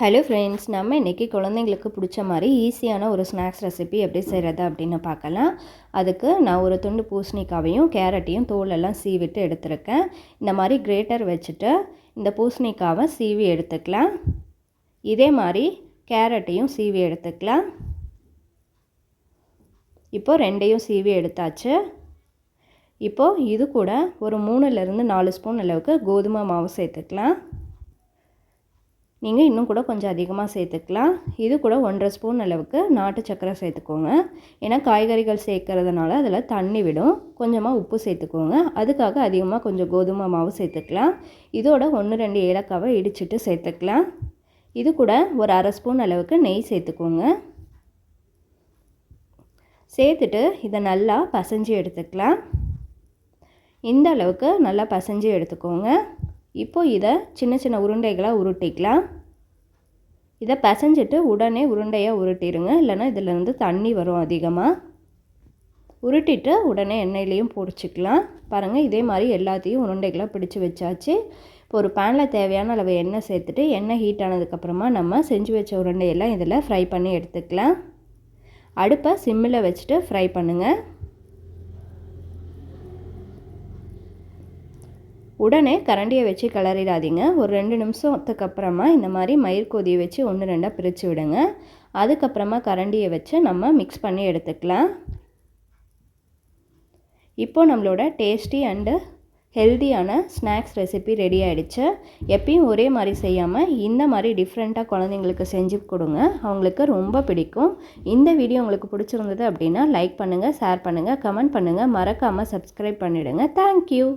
Hello friends நம்ம இன்றைக்கி குழந்தைங்களுக்கு பிடிச்ச மாதிரி ஈஸியான ஒரு ஸ்நாக்ஸ் ரெசிபி எப்படி செய்கிறது அப்படின்னு பார்க்கலாம். அதுக்கு நான் ஒரு துண்டு பூசணிக்காவையும் கேரட்டையும் தோலெல்லாம் சீவிட்டு எடுத்திருக்கேன். இந்த மாதிரி கிரேட்டர் வச்சுட்டு இந்த பூசணிக்காவை சீவி எடுத்துக்கலாம். இதே மாதிரி கேரட்டையும் சீவி எடுத்துக்கலாம். இப்போது ரெண்டையும் சீவி எடுத்தாச்சு. இப்போது இது கூட ஒரு மூணுலேருந்து நாலு ஸ்பூன் அளவுக்கு கோதுமை மாவு சேர்த்துக்கலாம். நீங்கள் இன்னும் கூட கொஞ்சம் அதிகமாக சேர்த்துக்கலாம். இது கூட ஒன்றரை ஸ்பூன் அளவுக்கு நாட்டு சக்கரை சேர்த்துக்கோங்க. ஏன்னா காய்கறிகள் சேர்க்கறதுனால அதில் தண்ணி விடும். கொஞ்சமாக உப்பு சேர்த்துக்கோங்க. அதுக்காக அதிகமாக கொஞ்சம் கோதுமை மாவு சேர்த்துக்கலாம். இதோட ஒன்று ரெண்டு ஏலக்காவை இடிச்சிட்டு சேர்த்துக்கலாம். இது கூட ஒரு அரை ஸ்பூன் அளவுக்கு நெய் சேர்த்துக்கோங்க. சேர்த்துட்டு இதை நல்லா பசைஞ்சு எடுத்துக்கலாம். இந்த அளவுக்கு நல்லா பசைஞ்சு எடுத்துக்கோங்க. இப்போ இதை சின்ன சின்ன உருண்டைகளாக உருட்டிக்கலாம். இதை பசைஞ்சிட்டு உடனே உருண்டையாக உருட்டிடுங்க இல்லைனா இதிலேருந்து தண்ணி வரும் அதிகமாக உருட்டிட்டு உடனே எண்ணெயிலையும் பொடிச்சிக்கலாம். பாருங்கள் இதே மாதிரி எல்லாத்தையும் உருண்டைகளாக பிடிச்சி வச்சாச்சு. இப்போ ஒரு பேனில் தேவையான அளவு எண்ணெய் சேர்த்துட்டு எண்ணெய் ஹீட் ஆனதுக்கப்புறமா நம்ம செஞ்சு வச்ச உருண்டையெல்லாம் இதில் ஃப்ரை பண்ணி எடுத்துக்கலாம். அடுப்பை சிம்மில் வச்சுட்டு ஃப்ரை பண்ணுங்கள் உடனே கரண்டியை வச்சு கிளறிடாதீங்க. ஒரு ரெண்டு நிமிஷத்துக்கு அப்புறமா இந்த மாதிரி மயிர் கொதியை வச்சு ஒன்று ரெண்டாக பிரித்து விடுங்க. அதுக்கப்புறமா கரண்டியை வச்சு நம்ம மிக்ஸ் பண்ணி எடுத்துக்கலாம். இப்போ நம்மளோட டேஸ்டி அண்டு ஹெல்த்தியான ஸ்நாக்ஸ் ரெசிபி ரெடி ஆகிடுச்சு எப்பயும் ஒரே மாதிரி செய்யாமல் இந்த மாதிரி டிஃப்ரெண்ட்டாக குழந்தைங்களுக்கு செஞ்சு கொடுங்க. அவங்களுக்கு ரொம்ப பிடிக்கும். இந்த வீடியோ உங்களுக்கு பிடிச்சிருந்தது அப்படின்னா லைக் பண்ணுங்கள் ஷேர் பண்ணுங்கள் கமெண்ட் பண்ணுங்கள் மறக்காமல் சப்ஸ்கிரைப் பண்ணிவிடுங்க தேங்க்யூ